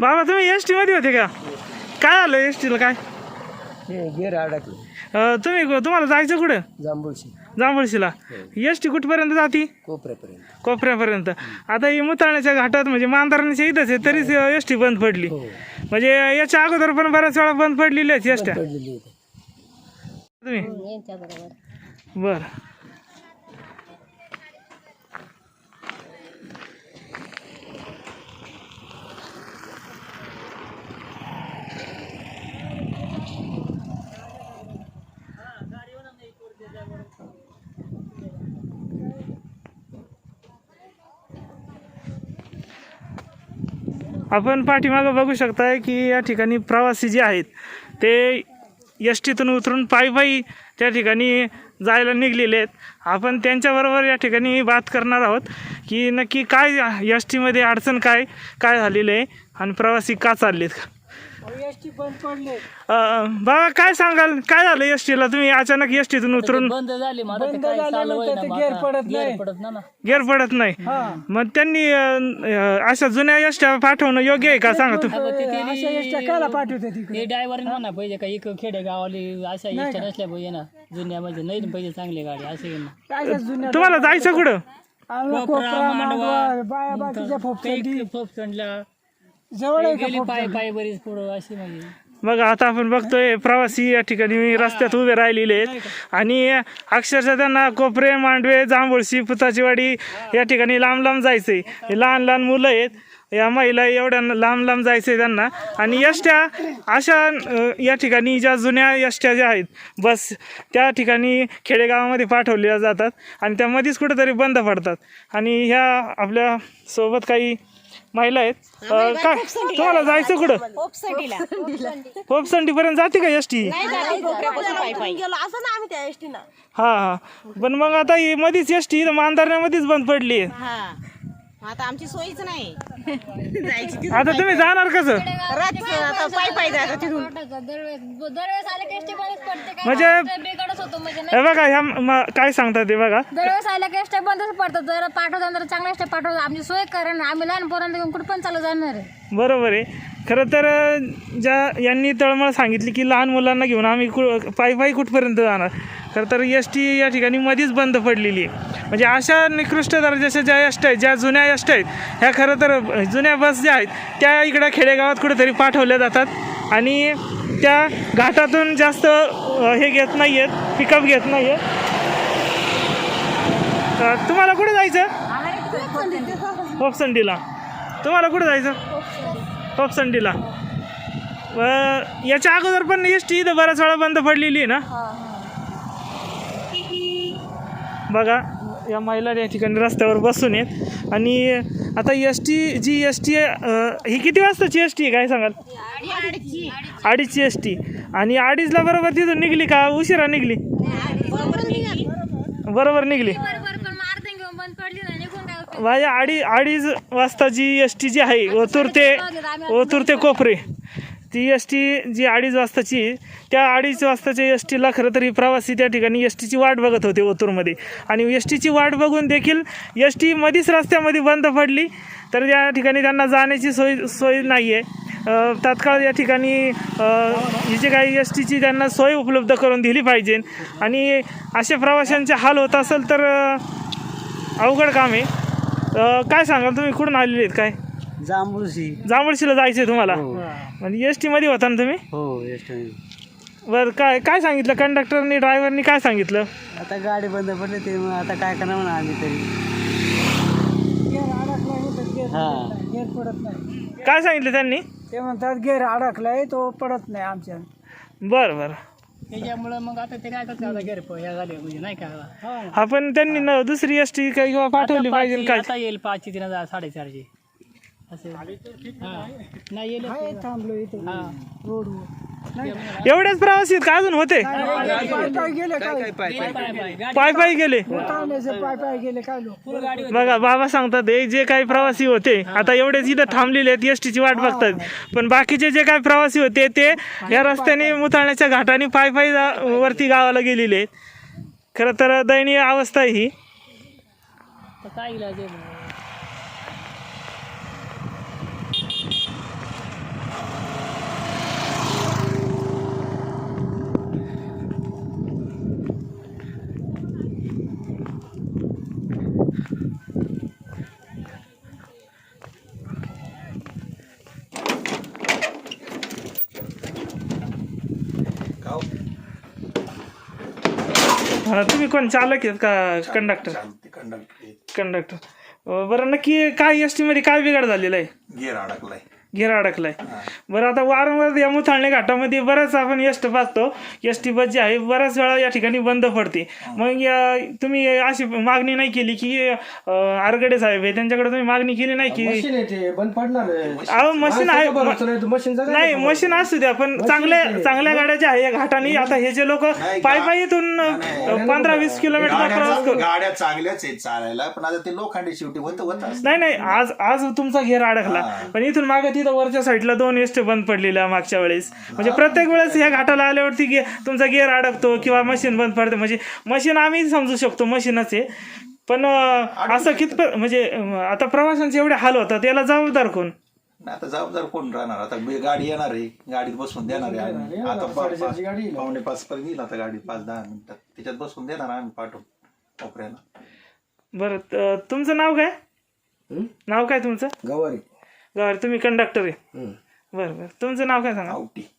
बाबा तुम्ही एसमध्ये होते का? काय आलं एस टीला काय? हे गेर अडकले. अं, तुम्ही तुम्हाला जायचं कुठं? जांभूळशी. जांभळशीला. एस टी कुठपर्यंत जाती? कोपऱ्यापर्यंत. कोपऱ्यापर्यंत. आता ही मुताळण्याच्या घाटात म्हणजे मांधारण्याच्या इथंच आहे तरीच एस टी बंद पडली. हो. म्हणजे याच्या अगोदर पण बऱ्याच वेळा बंद पडलेली आहेत एस पडलेली होती तुम्ही? बर. आपण पाठीमागं बघू शकताय की या ठिकाणी प्रवासी जे आहेत ते एस टीतून उतरून पायी पायी त्या ठिकाणी जायला निघलेले आहेत. आपण त्यांच्याबरोबर या ठिकाणी बात करणार आहोत की नक्की काय एस टीमध्ये अडचण काय काय झालेलं आहे आणि प्रवासी का चाललेत? अं, बाबा काय सांगाल? काय झालं एस टीला तुम्ही अचानक एस टीतून उतरून बंद झाली मला ते काय चालू होईना मग गेअर आता. पडत गेअर नाही. पडत ना ना. गेर पडत नाही. मग त्यांनी अं, अं, अशा जुन्या एस ट्या पाठवणं योग्य आहे का? सांगा तुम्ही. अगं ते त्यांनी- काला पाठवते तिकडे? हे ड्रायव्हर म्हणा पाहिजे का एक खेडे गावाले अशा इष्ट नसल्या पाहिजे ना जुन्या म्हणजे नाही पाहिजे चांगली गाडी असं आहे ना. काय जुन्या तुम्हाला जायचं कुठं? कोपरा, मांडवा, बाया बाकीच्या काही फोपसंडला जवळ आहे गेली पाय पाय बरीच पुढं अशी बघा आता आपण बघतोय प्रवासी या ठिकाणी रस्त्यात उभे राहिलेले आहेत. आणि अक्षरशः त्यांना कोपरे मांडवे जांभूळशी पुताचीवाडी या ठिकाणी लांब लांब जायचंय. हे लहान लहान मुलं आहेत. या महिला एवढ्या लांब लांब जायचंय त्यांना. आणि यष्ट्या अशा या ठिकाणी ज्या जुन्या यष्ट्या ज्या आहेत बस त्या ठिकाणी खेडेगावामध्ये पाठवल्या जातात आणि त्या मध्येच कुठेतरी बंद पडतात. आणि ह्या आपल्यासोबत काही महिला आहेत. अं, काय? तुम्हाला जायचं कुठं? पोपसंडीपर्यंत जाते का एस टी? गेलो. असं ना आम्ही त्या हा हा. पण मग आता ही मध्येच एस टी मांधारण्यामध्येच बंद पडली. हा. आता आमची सोयीच नाही. जायची आता तुम्ही जाणार कसं? रातचं आता पाय पाय जायचं तिथून. दरवेळेस आले की एसटी बंदच पडते काय? म्हणजे होतो म्हणजे नाही हे बघा ह्या म- काय सांगतात ते बघा. दरवेळेस आल्या की एसटी बंदच पडतात जर पाठवता चांगल्या एसटी पाठवतात आमची सोय कारण आम्ही लहान पोरांना घेऊन कुठं पण चालू जाणार आहे. बरोबर आहे. खरं तर ज्या यांनी तळमळ सांगितली की लहान मुलांना घेऊन आम्ही कु पायी पायी कुठपर्यंत जाणार? खरं तर एस टी या ठिकाणी मध्येच बंद पडलेली आहे. म्हणजे अशा निकृष्ट दर्जाच्या ज्या एस आहेत ज्या जुन्या एस आहेत ह्या खरं तर जुन्या बस ज्या आहेत त्या इकडं खेडेगावात कुठेतरी पाठवल्या जातात. आणि त्या घाटातून जास्त हे घेत नाही आहेत पिकअप घेत नाही आहेत तर तुम्हाला कुठे जायचं? होपसंडीला. तुम्हाला कुठे जायचं? होपसंडीला व याच्या अगोदर पण एस टी इथं बऱ्याच वेळा बंद पडलेली आहे ना? बघा या महिला या ठिकाणी रस्त्यावर बसून आहेत. आणि आता एस टी जी एस टी ही किती वाजताची एस टी आहे? काय सांगाल? अडीचची एस टी. आणि अडीचला बरोबर तिथून निघली का? उशिरा निघली. बरोबर निघली बरोबर पण मारते घेऊन बंद पडली ना निघून काय उपयोग? माझ्या अडी अडीच वाजता जी एस टी जी आहे ओतूर ते ओतूर ते कोपरे ती एस टी जी अडीच वाजताची आहे, त्या अडीच वाजताच्या एस टीला खरं तरी प्रवासी त्या ठिकाणी एस टीची वाट बघत होते ओतूरमध्ये. आणि एस टीची वाट बघून देखील एस टी मध्येच रस्त्यामध्ये बंद पडली तर या ठिकाणी त्यांना जाण्याची सोय सोय नाही आहे तत्काळ तात्काळ या ठिकाणी अ, ही काही एस टीची त्यांना सोय उपलब्ध करून दिली पाहिजे. आणि असे प्रवाशांचे हाल होत असेल तर अवघड काम आहे. अ, काय सांगाल तुम्ही? कुठून आलेले आहेत? काय? जांभूळशी. जांभळशीला जायचं आहे तुम्हाला? हो. म्हणजे एस टीमध्ये होता ना तुम्ही? हो एस बरं काय काय सांगितलं? कंडक्टरनी ड्रायव्हरनी काय सांगितलं? आता गाडी बंद पडली ते मग आता काय करणार म्हणा आम्ही तरी. हा. गेअर पडत नाही. काय सांगितलं त्यांनी? ते म्हणतात गेअर अडकलाय तो पडत नाही आमच्या. बरं बरं. त्याच्यामुळं मग आता ते काय करतात आता गेअर ह्या झाले म्हणजे नाही का? आपण त्यांनी न दुसरी एस टी काही किंवा पाठवली पाहिजे काय? आता येईल पाचशे तीन हजार साडेचारशे. असे. हा. नाही येईल. थांबलो इथं. हा. एवढेच प्रवासी आहेत का? अजून होते? पाय पाय गेले काय पाय पाय गेले? थांबण्याचे पाय पाय गेले काय लोक? बघा बाबा सांगतात हे जे काही प्रवासी होते आता एवढेच इथं थांबलेले आहेत एस टीची वाट बघतात. पण बाकीचे जे काही प्रवासी होते ते या रस्त्याने मुताळण्याच्या घाटाने पाय पाय वरती गावाला गेलेले आहेत. खरं तर दयनीय अवस्था आहे ही. हा, तुम्ही कोण? चालक आहेत का? कंडक्टर कंडक्टर बरं नक्की काय एसमध्ये काय बिघाड झालेला आहे? गेर अडकलाय. घेर अडकलाय. बरं आता वारंवार या मुथाळणे घाटामध्ये बऱ्याच आपण एस टी पाहतो. टी बस जी आहे बऱ्याच वेळा या ठिकाणी बंद पडते. मग या- तुम्ही अशी मागणी नाही केली की आरगडे साहेब आहे त्यांच्याकडे तुम्ही मागणी केली नाही की बंद पडणार. अहो मशीन आहे नाही, मशीन असू द्या पण चांगल्या चांगल्या गाड्या ज्या आहे या घाटाने आता हे जे लोक पायी पायी इथून पंधरा वीस किलोमीटर प्रवास गाड्या करू गाड्या चांगल्याच आहेत चालायला पण आता ते लोखंडी शेवटी होत. नाही नाही आज आज तुमचा घेर अडकला. पण इथून मागे तिथं वरच्या साईडला दोन एसटी बंद पडलेल्या मागच्या वेळेस. म्हणजे प्रत्येक वेळेस ह्या घाटाला आल्यावरती गे तुमचा गेअर अडकतो किंवा मशीन बंद पडते. म्हणजे मशीन आम्ही समजू शकतो मशीनच आहे. पण असं कितपत म्हणजे आता प्रवाशांचे एवढे हाल होतात याला जबाबदार कोण? नाही, आता जबाबदार कोण राहणार? आता गाडी येणार आहे. गाडीत बसून देणार आहे आम्ही. आता. पावणे पाच पर्यंत येईल आता गाडी पाच दहा मिनिटात. त्याच्यात बसून देणार आम्ही पाठवून कोपऱ्याला. बरं तुमचं नाव काय? नाव काय तुमचं? गवारी. गवार तुम्ही कंडक्टर आहे. बरं बरं. तुमचं नाव काय सांगा? आवटी.